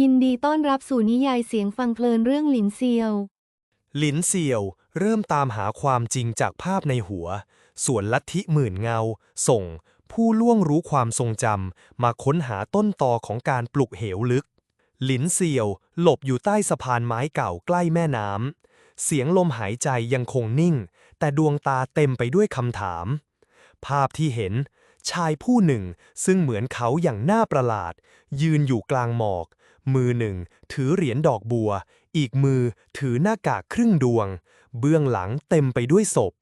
ยินดีต้อนรับสู่นิยายเสียงฟังเพลินเรื่องหลินเซียว หลินเสี่ยว เริ่มตามหาความจริงจากภาพในหัว ส่วนลัทธิหมื่นเงา ส่ง ผู้ล่วงรู้ความทรงจำมาค้นหาต้นตอของการปลุกเหวลึก หลินเสี่ยว หลบอยู่ใต้สะพานไม้เก่าใกล้แม่น้ำเสียงลมหายใจยังคงนิ่ง แต่ดวงตาเต็มไปด้วยคำถาม ภาพที่เห็น ชายผู้หนึ่งซึ่งเหมือนเขาอย่างน่าประหลาด ยืนอยู่กลางหมอก มือหนึ่ง ถือเหรียญดอกบัว อีกมือถือหน้ากากครึ่งดวง เบื้องหลังเต็มไปด้วยศพ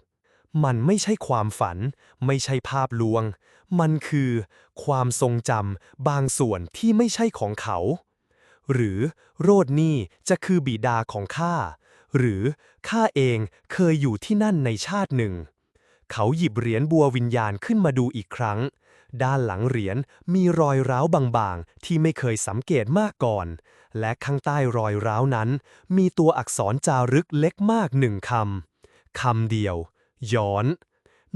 มันไม่ใช่ความฝัน ไม่ใช่ภาพลวง มันคือ ความทรงจำบางส่วนที่ไม่ใช่ของเขา หรือโรดนี่จะคือบิดาของข้า หรือข้าเองเคยอยู่ที่นั่นในชาติหนึ่ง เขาหยิบเหรียญบัววิญญาณขึ้นมาดูอีกครั้ง ด้านหลังเหรียญมีรอยร้าวบางๆ ที่ไม่เคยสังเกตมาก่อน และข้างใต้รอยร้าวนั้น มีตัวอักษรจารึกเล็กมากหนึ่งคำคำเดียว ย้อน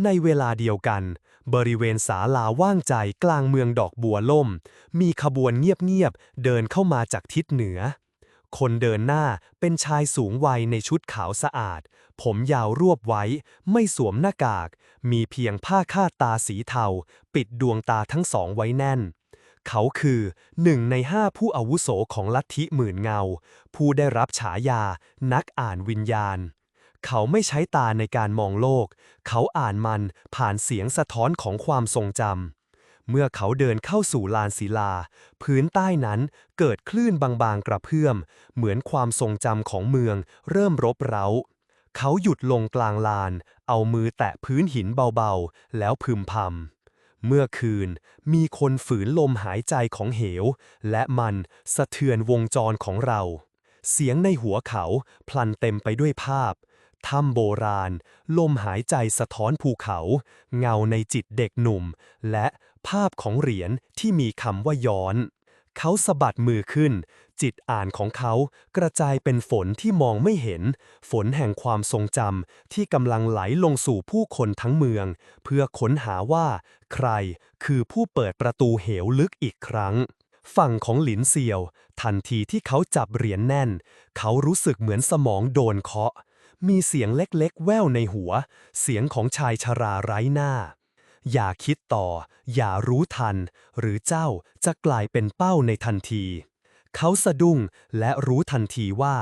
ในเวลาเดียวกัน บริเวณศาลาว่างใจกลางเมืองดอกบัวล่ม มีขบวนเงียบๆเดินเข้ามาจากทิศเหนือ คนเดินหน้าเป็นชายสูงวัยในชุดขาวสะอาด ผมยาวรวบไว้ ไม่สวมหน้ากาก มีเพียงผ้าคาดตาสีเทา ปิดดวงตาทั้งสองไว้แน่น เขาคือหนึ่งในห้าผู้อาวุโสของลัทธิหมื่นเงา ผู้ได้รับฉายา นักอ่านวิญญาณ เขาไม่ใช้ตาในการมองโลก เขาอ่านมันผ่านเสียงสะท้อนของความทรงจำ เมื่อเขาเดินเข้าสู่ลานศิลา พื้นใต้นั้นเกิดคลื่นบางๆกระเพื่อม เหมือนความทรงจำของเมืองเริ่มรบเร้า เขาหยุดลงกลางลาน เอามือแตะพื้นหินเบาๆ แล้วพึมพำ เมื่อคืนมีคนฝืนลมหายใจของเหว และมันสะเทือนวงจรของเรา เสียงในหัวเขาพลันเต็มไปด้วยภาพถ้ำโบราณ ลมหายใจสะท้อนภูเขา เงาในจิตเด็กหนุ่ม และ ภาพของเหรียญที่มีคำว่าย้อน เขาสะบัดมือขึ้น จิตอ่านของเขากระจายเป็นฝนที่มองไม่เห็น ฝนแห่งความทรงจำที่กำลังไหลลงสู่ผู้คนทั้งเมือง เพื่อค้นหาว่า ใครคือผู้เปิดประตูเหวลึกอีกครั้ง ฝั่งของหลินเซียว ทันทีที่เขาจับเหรียญแน่น เขารู้สึกเหมือนสมองโดนเคาะ มีเสียงเล็กๆ แว่วในหัว เสียงของชายชราไร้หน้า อย่าคิดต่อ อย่ารู้ทัน หรือเจ้าจะกลายเป็นเป้าในทันที เขาสะดุ้งและรู้ทันทีว่า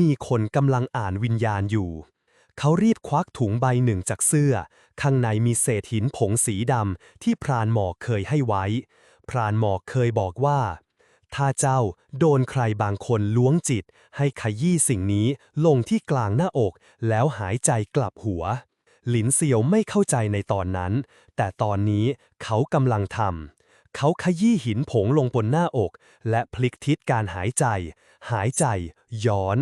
มีคนกำลังอ่านวิญญาณอยู่ เขารีบควักถุงใบหนึ่งจากเสื้อ ข้างในมีเศษหินผงสีดำที่พรานหมอกเคยให้ไว้ พรานหมอกเคยบอกว่า ถ้าเจ้าโดนใครบางคนล้วงจิต ให้ขยี้สิ่งนี้ลงที่กลางหน้าอก แล้วหายใจกลับหัว หลินเซียวไม่เข้าใจในตอนนั้น แต่ตอนนี้เขากำลังทำ เขาขยี้หินผงลงบนหน้าอก และพลิกทิศการหายใจ หายใจ ย้อน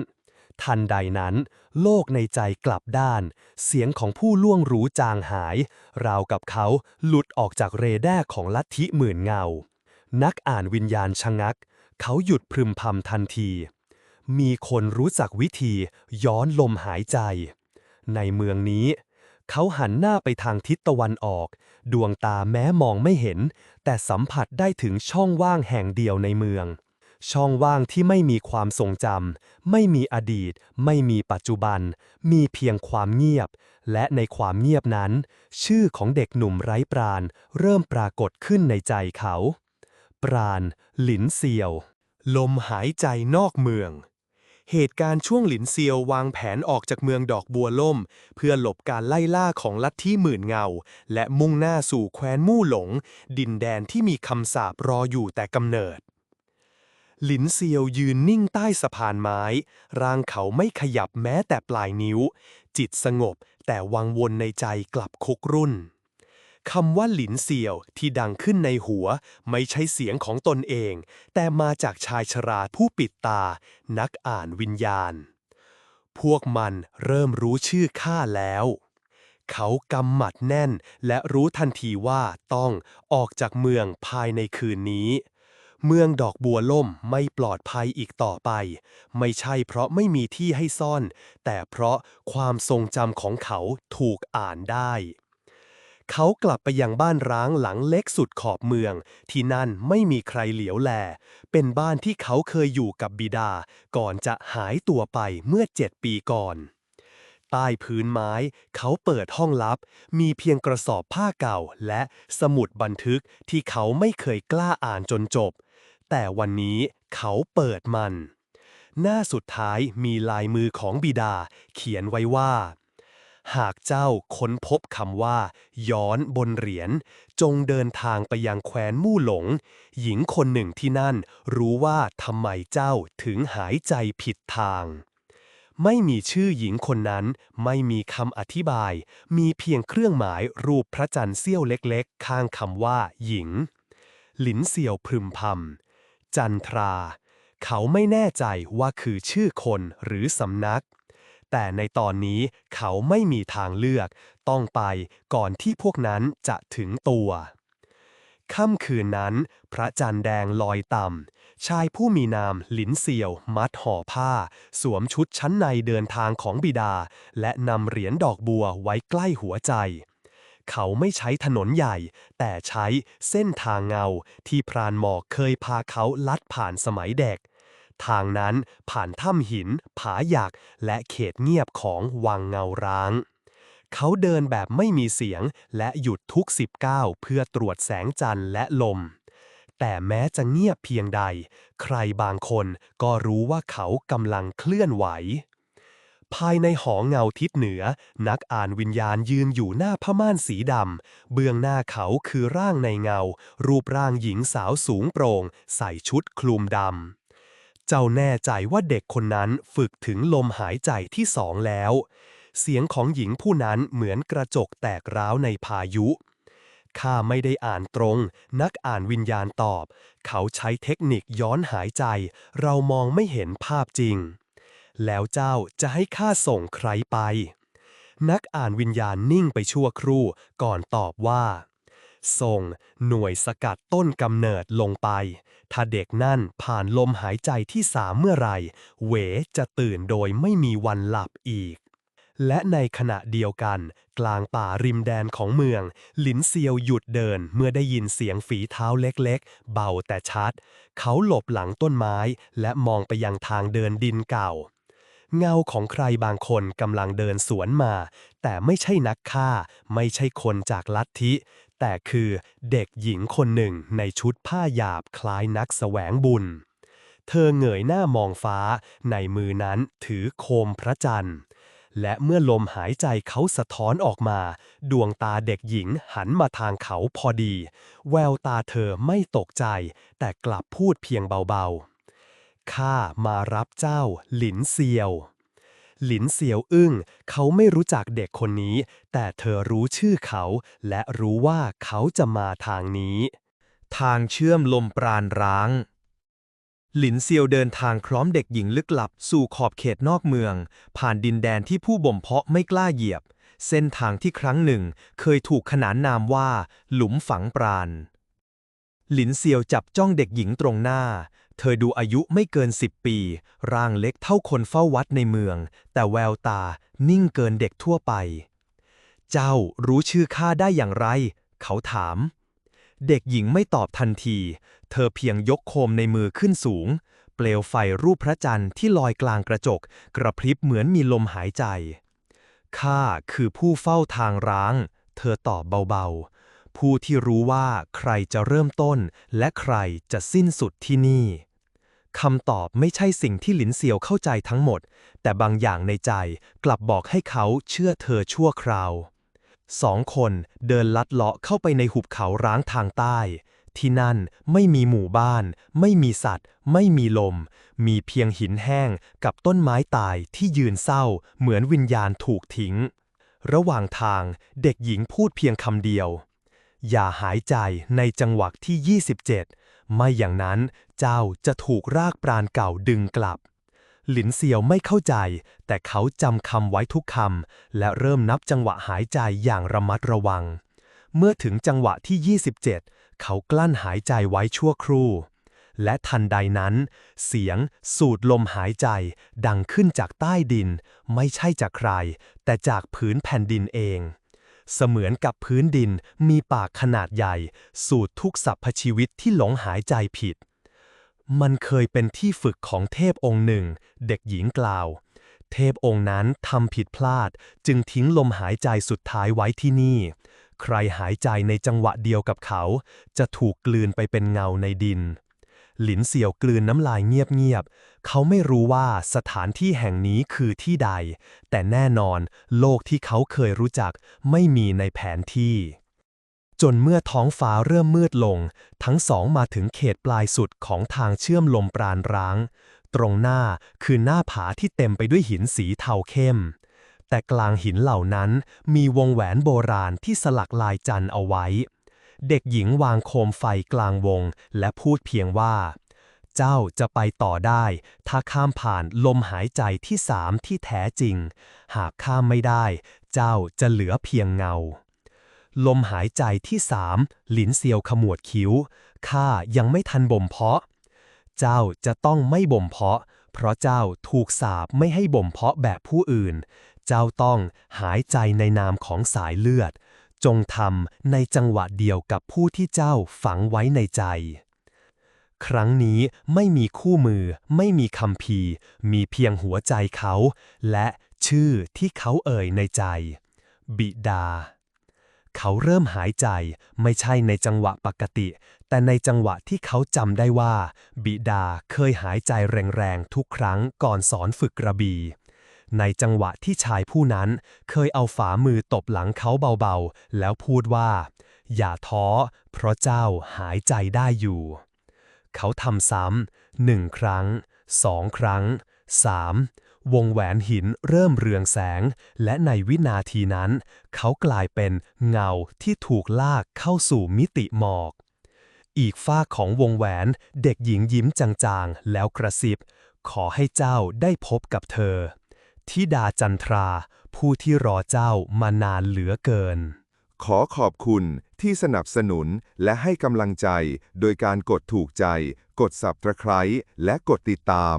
ทันใดนั้น โลกในใจกลับด้าน เสียงของผู้ล่วงรู้จางหาย ราวกับเขาหลุดออกจากเรแดร์ของลัทธิหมื่นเงา นักอ่านวิญญาณชะงัก เขาหยุดพึมพำทันที มีคนรู้จักวิธีย้อนลมหายใจ ในเมืองนี้ เขาหันหน้าไปทางทิศตะวันออก ดวงตาแม้มองไม่เห็น แต่สัมผัสได้ถึงช่องว่างแห่งเดียวในเมือง ช่องว่างที่ไม่มีความทรงจำไม่มีอดีต ไม่มีปัจจุบัน มีเพียงความเงียบ และในความเงียบนั้น ชื่อของเด็กหนุ่มไร้ปราณ เริ่มปรากฏขึ้นในใจเขา ปราณหลินเซียว ลมหายใจนอกเมือง เหตุการณ์ช่วงหลินเซียววางแผนออกจากเมืองดอกบัวล่ม เพื่อหลบการไล่ล่าของลัทธิหมื่นเงา และมุ่งหน้าสู่แคว้นมู่หลง ดินแดนที่มีคำสาปรออยู่แต่กำเนิด หลินเซียวยืนนิ่งใต้สะพานไม้ ร่างเขาไม่ขยับแม้แต่ปลายนิ้ว จิตสงบแต่วังวนในใจกลับคุกรุ่น คำว่าหลินเซียวที่ดังขึ้นในหัว ไม่ใช่เสียงของตนเอง แต่มาจากชายชราผู้ปิดตา นักอ่านวิญญาณ พวกมันเริ่มรู้ชื่อข้าแล้ว เขากำหมัดแน่นและรู้ทันทีว่าต้องออกจากเมืองภายในคืนนี้ เมืองดอกบัวล่มไม่ปลอดภัยอีกต่อไป ไม่ใช่เพราะไม่มีที่ให้ซ่อน แต่เพราะความทรงจำของเขาถูกอ่านได้ เขากลับไปยังบ้านร้างหลังเล็กสุดขอบเมือง ที่นั่นไม่มีใครเหลียวแล เป็นบ้านที่เขาเคยอยู่กับบิดา ก่อนจะหายตัวไปเมื่อเจ็ดปีก่อน ใต้พื้นไม้ เขาเปิดห้องลับ มีเพียงกระสอบผ้าเก่าและสมุดบันทึกที่เขาไม่เคยกล้าอ่านจนจบ แต่วันนี้เขาเปิดมัน หน้าสุดท้ายมีลายมือของบิดา เขียนไว้ว่า หากเจ้าค้นพบคำว่า ย้อนบนเหรียญ จงเดินทางไปยังแคว้นมู่หลง หญิงคนหนึ่งที่นั่น รู้ว่าทำไมเจ้าถึงหายใจผิดทาง ไม่มีชื่อหญิงคนนั้น ไม่มีคำอธิบาย มีเพียงเครื่องหมายรูปพระจันทร์เสี้ยวเล็กๆ ข้างคำว่า หญิง หลินเสี่ยวพึมพำจันทรา เขาไม่แน่ใจว่าคือชื่อคนหรือสำนัก แต่ในตอนนี้เขาไม่มีทางเลือก ต้องไปก่อนที่พวกนั้นจะถึงตัวค่ำคืนนั้น พระจันทร์แดงลอยต่ำ ชายผู้มีนามหลินเสี่ยว มัดห่อผ้า สวมชุดชั้นในเดินทางของบิดา และนำเหรียญดอกบัวไว้ใกล้หัวใจ เขาไม่ใช้ถนนใหญ่ แต่ใช้เส้นทางเงาที่พรานหมอกเคยพาเขาลัดผ่านสมัยเด็ก ทางนั้นผ่านถ้ำหิน ผาหยัก และเขตเงียบของวังเงาร้าง เขาเดินแบบไม่มีเสียงและหยุดทุกสิบก้าเพื่อตรวจแสงจันทร์และลม แต่แม้จะเงียบเพียงใด ใครบางคนก็รู้ว่าเขากำลังเคลื่อนไหวภายในหอเงาทิศเหนือ นักอ่านวิญญาณยืนอยู่หน้าผ้าม่านสีดำ เบื้องหน้าเขาคือร่างในเงา รูปร่างหญิงสาวสูงโปร่ง ใส่ชุดคลุมดำ เจ้าแน่ใจว่าเด็กคนนั้นฝึกถึงลมหายใจที่สองแล้ว เสียงของหญิงผู้นั้นเหมือนกระจกแตกร้าวในพายุ ข้าไม่ได้อ่านตรง นักอ่านวิญญาณตอบ เขาใช้เทคนิคย้อนหายใจ เรามองไม่เห็นภาพจริง แล้วเจ้าจะให้ข้าส่งใครไป นักอ่านวิญญาณนิ่งไปชั่วครู่ก่อนตอบว่า ส่ง หน่วยสกัดต้นกำเนิดลงไป ถ้าเด็กนั่นผ่านลมหายใจที่สามเมื่อไหรเหวจะตื่นโดยไม่มีวันหลับอีก และในขณะเดียวกัน กลางป่าริมแดนของเมือง หลินเซียวหยุดเดินเมื่อได้ยินเสียงฝีเท้าเล็กๆ เบาแต่ชัด เขาหลบหลังต้นไม้และมองไปยังทางเดินดินเก่า เงาของใครบางคนกำลังเดินสวนมา แต่ไม่ใช่นักฆ่า ไม่ใช่คนจากลัทธิ แต่คือเด็กหญิงคนหนึ่งในชุดผ้าหยาบคล้ายนักแสวงบุญ เธอเงยหน้ามองฟ้า ในมือนั้นถือโคมพระจันทร์ และเมื่อลมหายใจเขาสะท้อนออกมา ดวงตาเด็กหญิงหันมาทางเขาพอดี แววตาเธอไม่ตกใจ แต่กลับพูดเพียงเบาๆ ข้ามารับเจ้า หลินเซียว หลินเซียวอึ้ง เขาไม่รู้จักเด็กคนนี้ แต่เธอรู้ชื่อเขา และรู้ว่าเขาจะมาทางนี้ ทางเชื่อมลมปราณร้าง หลินเซียวเดินทางพร้อมเด็กหญิงลึกลับสู่ขอบเขตนอกเมือง ผ่านดินแดนที่ผู้บ่มเพาะไม่กล้าเหยียบ เส้นทางที่ครั้งหนึ่ง เคยถูกขนานนามว่า หลุมฝังปราณ หลินเซียวจับจ้องเด็กหญิงตรงหน้า เธอดูอายุไม่เกินสิบปี ร่างเล็กเท่าคนเฝ้าวัดในเมือง แต่แววตานิ่งเกินเด็กทั่วไป เจ้ารู้ชื่อข้าได้อย่างไร เขาถาม เด็กหญิงไม่ตอบทันที เธอเพียงยกโคมในมือขึ้นสูง เปลวไฟรูปพระจันทร์ที่ลอยกลางกระจก กระพริบเหมือนมีลมหายใจ ข้าคือผู้เฝ้าทางร้าง เธอตอบเบาๆ ผู้ที่รู้ว่าใครจะเริ่มต้น และใครจะสิ้นสุดที่นี่คำตอบไม่ใช่สิ่งที่หลินเซียวเข้าใจทั้งหมด แต่บางอย่างในใจกลับบอกให้เขาเชื่อเธอชั่วคราวสองคนเดินลัดเลาะเข้าไปในหุบเขาร้างทางใต้ ที่นั่นไม่มีหมู่บ้าน ไม่มีสัตว์ ไม่มีลม มีเพียงหินแห้งกับต้นไม้ตายที่ยืนเศร้า เหมือนวิญญาณถูกทิ้ง ระหว่างทางเด็กหญิงพูดเพียงคำเดียว อย่าหายใจในจังหวะที่ 27 ไม่อย่างนั้นเจ้าจะถูกรากปราณเก่าดึงกลับ หลินเซียวไม่เข้าใจ แต่เขาจำคำไว้ทุกคำ และเริ่มนับจังหวะหายใจอย่างระมัดระวัง เมื่อถึงจังหวะที่ 27 เขากลั้นหายใจไว้ชั่วครู่ และทันใดนั้น เสียงสูดลมหายใจดังขึ้นจากใต้ดิน ไม่ใช่จากใคร แต่จากผืนแผ่นดินเอง เสมือนกับพื้นดินมีปากขนาดใหญ่ สูดทุกสรรพชีวิตที่หลงหายใจผิด มันเคยเป็นที่ฝึกของเทพองค์หนึ่ง เด็กหญิงกล่าว เทพองค์นั้นทำผิดพลาด จึงทิ้งลมหายใจสุดท้ายไว้ที่นี่ ใครหายใจในจังหวะเดียวกับเขา จะถูกกลืนไปเป็นเงาในดิน หลินเสี่ยวกลืนน้ำลายเงียบๆ เขาไม่รู้ว่าสถานที่แห่งนี้คือที่ใด แต่แน่นอนโลกที่เขาเคยรู้จักไม่มีในแผนที่ จนเมื่อท้องฟ้าเริ่มมืดลง ทั้งสองมาถึงเขตปลายสุดของทางเชื่อมลมปราณร้าง ตรงหน้าคือหน้าผาที่เต็มไปด้วยหินสีเทาเข้ม แต่กลางหินเหล่านั้นมีวงแหวนโบราณที่สลักลายจันทร์เอาไว้ เด็กหญิงวางโคมไฟกลางวง และพูดเพียงว่า เจ้าจะไปต่อได้ ถ้าข้ามผ่านลมหายใจที่สามที่แท้จริง หากข้ามไม่ได้ เจ้าจะเหลือเพียงเงา ลมหายใจที่สามหลินเซียวขมวดคิ้ว ข้ายังไม่ทันบ่มเพาะ เจ้าจะต้องไม่บ่มเพาะ เพราะเจ้าถูกสาปไม่ให้บ่มเพาะแบบผู้อื่น เจ้าต้องหายใจในนามของสายเลือด จงทำในจังหวะเดียวกับผู้ที่เจ้าฝังไว้ในใจ ครั้งนี้ไม่มีคู่มือ ไม่มีคำพีมีเพียงหัวใจเขา และชื่อที่เขาเอ่ยในใจ บิดา เขาเริ่มหายใจไม่ใช่ในจังหวะปกติ แต่ในจังหวะที่เขาจำได้ว่า บิดาเคยหายใจแรงๆทุกครั้งก่อนสอนฝึกกระบี ในจังหวะที่ชายผู้นั้นเคยเอาฝ่ามือตบหลังเขาเบาๆ แล้วพูดว่า อย่าท้อ เพราะเจ้าหายใจได้อยู่ เขาทำซ้ำหนึ่งครั้งสองครั้งสามวงแหวนหินเริ่มเรืองแสง และในวินาทีนั้น เขากลายเป็นเงาที่ถูกลากเข้าสู่มิติหมอก อีกฝ้าของวงแหวนเด็กหญิงยิ้มจางๆ แล้วกระซิบ ขอให้เจ้าได้พบกับเธอ ทิดาจันทรา ผู้ที่รอเจ้ามานานเหลือเกิน ขอขอบคุณที่สนับสนุนและให้กำลังใจ โดยการกดถูกใจ กด Subscribe และกดติดตาม